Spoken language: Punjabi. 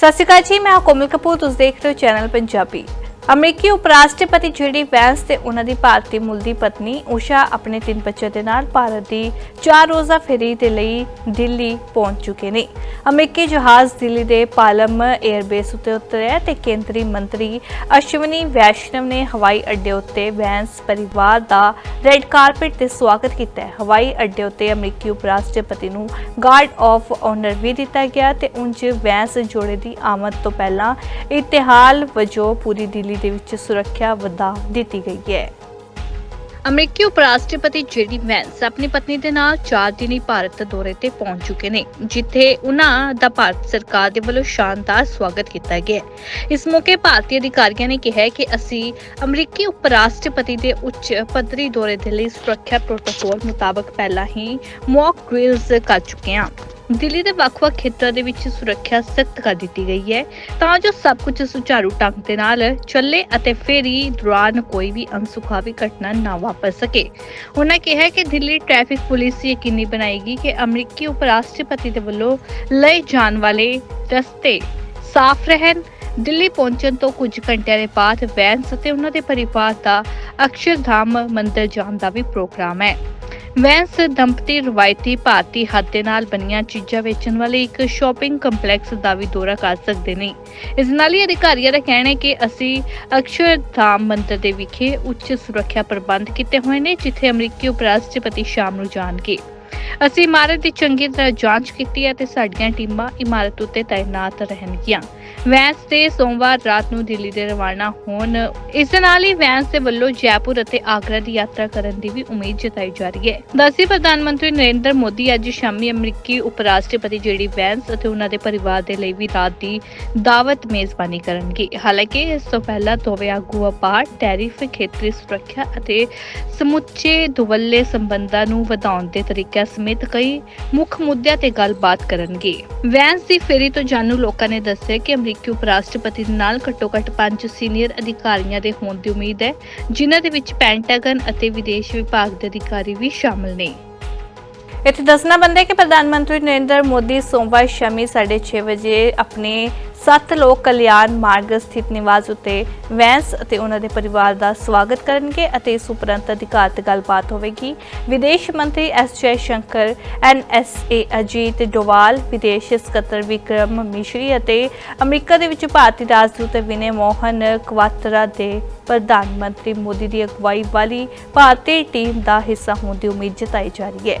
ਸਤਿ ਸ਼੍ਰੀ ਅਕਾਲ ਜੀ ਮੈਂ ਕੋਮਲ ਕਪੂਰ ਤੁਸੀਂ ਦੇਖ ਰਹੇ ਹੋ ਚੈਨਲ ਪੰਜਾਬੀ। ਅਮਰੀਕੀ ਉਪ ਰਾਸ਼ਟਰਪਤੀ ਜਿਹੜੀ ਵੈਂਸ ਤੇ ਉਹਨਾਂ ਦੀ ਭਾਰਤੀ ਮੂਲ ਦੀ ਪਤਨੀ ਉਸ਼ਾ ਆਪਣੇ ਤਿੰਨ ਬੱਚਿਆਂ ਦੇ ਨਾਲ ਭਾਰਤ ਦੀ ਚਾਰ ਰੋਜ਼ਾ ਫੇਰੀ ਦੇ ਲਈ ਦਿੱਲੀ ਪਹੁੰਚ ਚੁੱਕੇ ਨੇ। ਅਮਰੀਕੀ ਜਹਾਜ਼ ਦਿੱਲੀ ਦੇ ਪਾਲਮ 에ਅਰਬੇਸ ਉੱਤੇ ਉਤਰਿਆ ਤੇ ਕੇਂਦਰੀ ਮੰਤਰੀ ਅਸ਼ਵਨੀ ਵੈਸ਼ਨਵ ਨੇ ਹਵਾਈ ਅੱਡੇ ਉੱਤੇ ਵੈਂਸ ਪਰਿਵਾਰ ਦਾ ਰੈੱਡ ਕਾਰਪਟ ਤੇ ਸਵਾਗਤ ਕੀਤਾ ਹੈ। ਹਵਾਈ ਅੱਡੇ ਉੱਤੇ ਅਮਰੀਕੀ ਉਪ ਰਾਸ਼ਟਰਪਤੀ ਨੂੰ ਗਾਰਡ ਆਫ ਆਨਰ ਵੀ ਦਿੱਤਾ ਗਿਆ ਤੇ ਉਂਝ ਵੈਂਸ ਜੋੜੇ ਦੀ ਆਮਦ ਤੋਂ ਪਹਿਲਾਂ ਇਤਿਹਾਲ ਵਜੋਂ ਪੂਰੀ ਦਿੱਲੀ ਦੇ ਵਿੱਚ ਸੁਰੱਖਿਆ ਵਧਾ ਦਿੱਤੀ ਗਈ ਹੈ। ਅਮਰੀਕੀ ਉਪ ਰਾਸ਼ਟਰਪਤੀ ਜੇਡੀ ਵੈਂਸ ਆਪਣੀ ਪਤਨੀ ਦੇ ਨਾਲ 4 ਦਿਨੀ ਭਾਰਤ ਦੌਰੇ ਤੇ ਪਹੁੰਚ ਚੁੱਕੇ ਨੇ, ਜਿੱਥੇ ਉਹਨਾਂ ਦਾ ਭਾਰਤ ਸਰਕਾਰ ਦੇ ਵੱਲੋਂ ਸ਼ਾਨਦਾਰ ਸਵਾਗਤ ਕੀਤਾ ਗਿਆ ਇਸ ਮੌਕੇ ਭਾਰਤੀ ਅਧਿਕਾਰੀਆਂ ਨੇ ਕਿਹਾ ਕਿ ਅਸੀਂ ਅਮਰੀਕੀ ਉਪ ਰਾਸ਼ਟਰਪਤੀ ਦੇ ਉੱਚ ਪੱਧਰੀ ਦੌਰੇ ਦੇ ਲਈ ਸੁਰੱਖਿਆ ਪ੍ਰੋਟੋਕੋਲ ਮੁਤਾਬਕ ਪਹਿਲਾਂ ਹੀ ਮੌਕ ਡ੍ਰਿਲਸ ਕਰ ਚੁੱਕੇ ਹਾਂ। ਦਿੱਲੀ ਦੇ ਵੱਖ-ਵੱਖ ਖੇਤਰਾਂ ਦੇ ਵਿੱਚ ਸੁਰੱਖਿਆ ਸਖਤ ਕਰ ਦਿੱਤੀ ਗਈ ਹੈ, ਤਾਂ ਜੋ ਸਭ ਕੁਝ ਸੁਚਾਰੂ ਢੰਗ ਦੇ ਨਾਲ ਚੱਲੇ ਅਤੇ ਫੇਰੀ ਦੌਰਾਨ ਕੋਈ ਵੀ ਅਨਸੁਖਾਵੀ ਘਟਨਾ ਨਾ ਵਾਪਰ ਸਕੇ। ਉਹਨਾਂ ਕਿਹਾ ਕਿ ਦਿੱਲੀ ਟ੍ਰੈਫਿਕ ਪੁਲਿਸ ਯਕੀਨੀ ਬਣਾਏਗੀ ਕਿ ਅਮਰੀਕੀ ਉਪ ਰਾਸ਼ਟਰਪਤੀ ਦੇ ਵੱਲੋਂ ਲਏ ਜਾਣ ਵਾਲੇ ਰਸਤੇ ਸਾਫ਼ ਰਹਿਣ ਦਿੱਲੀ ਪਹੁੰਚਣ ਤੋਂ ਕੁਝ ਘੰਟਿਆਂ ਦੇ ਬਾਅਦ ਵੈਂਸ ਅਤੇ ਉਹਨਾਂ ਦੇ ਪਰਿਵਾਰ ਦਾ ਅਕਸ਼ਰਧਾਮ ਮੰਦਿਰ ਜਾਣ ਦਾ ਵੀ ਪ੍ਰੋਗਰਾਮ ਹੈ। ਵੈਂਸ ਦੰਪਤੀ ਰਵਾਇਤੀ ਭਾਰਤੀ ਹੱਥ ਦੇ ਨਾਲ ਬਣੀਆਂ ਚੀਜ਼ਾਂ ਵੇਚਣ ਵਾਲੇ ਇੱਕ ਸ਼ਾਪਿੰਗ ਕੰਪਲੈਕਸ ਦਾ ਵੀ ਦੌਰਾ ਕਰ ਸਕਦੇ ਨੇ। ਇਸ ਨਾਲ ਹੀ ਅਧਿਕਾਰੀਆਂ ਦਾ ਕਹਿਣਾ ਹੈ ਕਿ ਅਸੀਂ ਅਕਸ਼ਰਧਾਮ ਮੰਦਿਰ ਦੇ ਵਿਖੇ ਉੱਚ ਸੁਰੱਖਿਆ ਪ੍ਰਬੰਧ ਕੀਤੇ ਹੋਏ ਨੇ, ਜਿੱਥੇ ਅਮਰੀਕੀ ਉਪ ਰਾਸ਼ਟਰਪਤੀ ਸ਼ਾਮ ਨੂੰ ਜਾਣਗੇ। ਅਸੀਂ ਇਮਾਰਤ ਦੀ ਚੰਗੀ ਤਰ੍ਹਾਂ ਜਾਂਚ ਕੀਤੀ ਹੈ ਤੇ ਸਾਡੀਆਂ ਟੀਮਾਂ ਇਮਾਰਤ ਉੱਤੇ ਤਾਇਨਾਤ ਰਹਿਣਗੀਆਂ। ਵੈਂਸ ਦੇ ਸੋਮਵਾਰ ਰਾਤ ਨੂੰ ਦਿੱਲੀ ਦੇ ਰਵਾਨਾ ਹੋਣ, ਇਸ ਦੇ ਨਾਲ ਹੀ ਵੈਂਸ ਦੇ ਵੱਲੋਂ ਜੈਪੁਰ ਅਤੇ ਆਗਰਾ ਦੀ ਯਾਤਰਾ ਕਰਨ ਦੀ ਵੀ ਉਮੀਦ ਜਤਾਈ ਜਾ ਰਹੀ ਹੈ। ਦਸੀ ਪ੍ਰਧਾਨ ਮੰਤਰੀ ਨਰਿੰਦਰ ਮੋਦੀ ਅੱਜ ਸ਼ਾਮੀ ਅਮਰੀਕੀ ਉਪ ਰਾਸ਼ਟਰਪਤੀ ਜਿਹੜੀ ਵੈਂਸ ਅਤੇ ਉਹਨਾਂ ਦੇ ਪਰਿਵਾਰ ਦੇ ਲਈ ਵੀ ਰਾਤ ਦੀ ਦਾਵਤ ਮੇਜ਼ਬਾਨੀ ਕਰਨਗੇ। ਹਾਲਾਂਕਿ, ਇਸ ਤੋਂ ਪਹਿਲਾਂ ਦੋਵੇਂ ਆਗੂ ਵਪਾਰ ਟੈਰਿਫ, ਖੇਤਰੀ ਸੁਰੱਖਿਆ ਅਤੇ ਸਮੁੱਚੇ ਦੁਵੱਲੇ ਸੰਬੰਧਾਂ ਨੂੰ ਵਧਾਉਣ ਦੇ ਤਰੀਕੇ ਤਰੀਕਿਆਂ ਸਮੇਤ ਕਈ ਮੁੱਖ ਮੁੱਦਿਆਂ ਤੇ ਗੱਲਬਾਤ ਕਰਨਗੇ। ਵੈਂਸ ਦੀ ਫੇਰੀ ਤੋਂ ਜਾਣੂ ਲੋਕਾਂ ਨੇ ਦੱਸਿਆ ਕਿ ਅਮਰੀਕੀ ਉਪ ਰਾਸ਼ਟਰਪਤੀ ਦੇ ਨਾਲ ਘੱਟੋ-ਘੱਟ ਪੰਜ ਸੀਨੀਅਰ ਅਧਿਕਾਰੀਆਂ ਦੇ ਹੋਣ ਦੀ ਉਮੀਦ ਹੈ, ਜਿਨ੍ਹਾਂ ਦੇ ਵਿੱਚ ਪੈਂਟਾਗਨ ਅਤੇ ਵਿਦੇਸ਼ ਵਿਭਾਗ ਦੇ ਅਧਿਕਾਰੀ ਵੀ ਸ਼ਾਮਲ ਨੇ। ਇੱਥੇ ਦੱਸਣਾ ਬੰਦਾ ਕਿ ਪ੍ਰਧਾਨ ਮੰਤਰੀ ਨਰਿੰਦਰ ਮੋਦੀ ਸੋਮਵਾਰ ਸ਼ਾਮੀ 6:30 ਵਜੇ ਆਪਣੇ ਸੱਤ ਲੋਕ ਕਲਿਆਣ ਮਾਰਗ ਸਥਿਤ ਨਿਵਾਸ ਉੱਤੇ ਵੈਂਸ ਅਤੇ ਉਹਨਾਂ ਦੇ ਪਰਿਵਾਰ ਦਾ ਸਵਾਗਤ ਕਰਨਗੇ ਅਤੇ ਇਸ ਉਪਰੰਤ ਅਧਿਕਾਰਤ ਗੱਲਬਾਤ ਹੋਵੇਗੀ। ਵਿਦੇਸ਼ ਮੰਤਰੀ ਐਸ ਜੈ ਸ਼ੰਕਰ ਐਨਐਸਏ ਅਜੀਤ ਡੋਵਾਲ, ਵਿਦੇਸ਼ ਸਕੱਤਰ ਵਿਕਰਮ ਮਿਸ਼ਰੀ ਅਤੇ ਅਮਰੀਕਾ ਦੇ ਵਿੱਚ ਭਾਰਤੀ ਰਾਜਦੂਤ ਵਿਨੇ ਮੋਹਨ ਕਵਾਤਰਾ ਦੇ ਪ੍ਰਧਾਨ ਮੰਤਰੀ ਮੋਦੀ ਦੀ ਅਗਵਾਈ ਵਾਲੀ ਭਾਰਤੀ ਟੀਮ ਦਾ ਹਿੱਸਾ ਹੋਣ ਦੀ ਉਮੀਦ ਜਤਾਈ ਜਾ ਰਹੀ ਹੈ।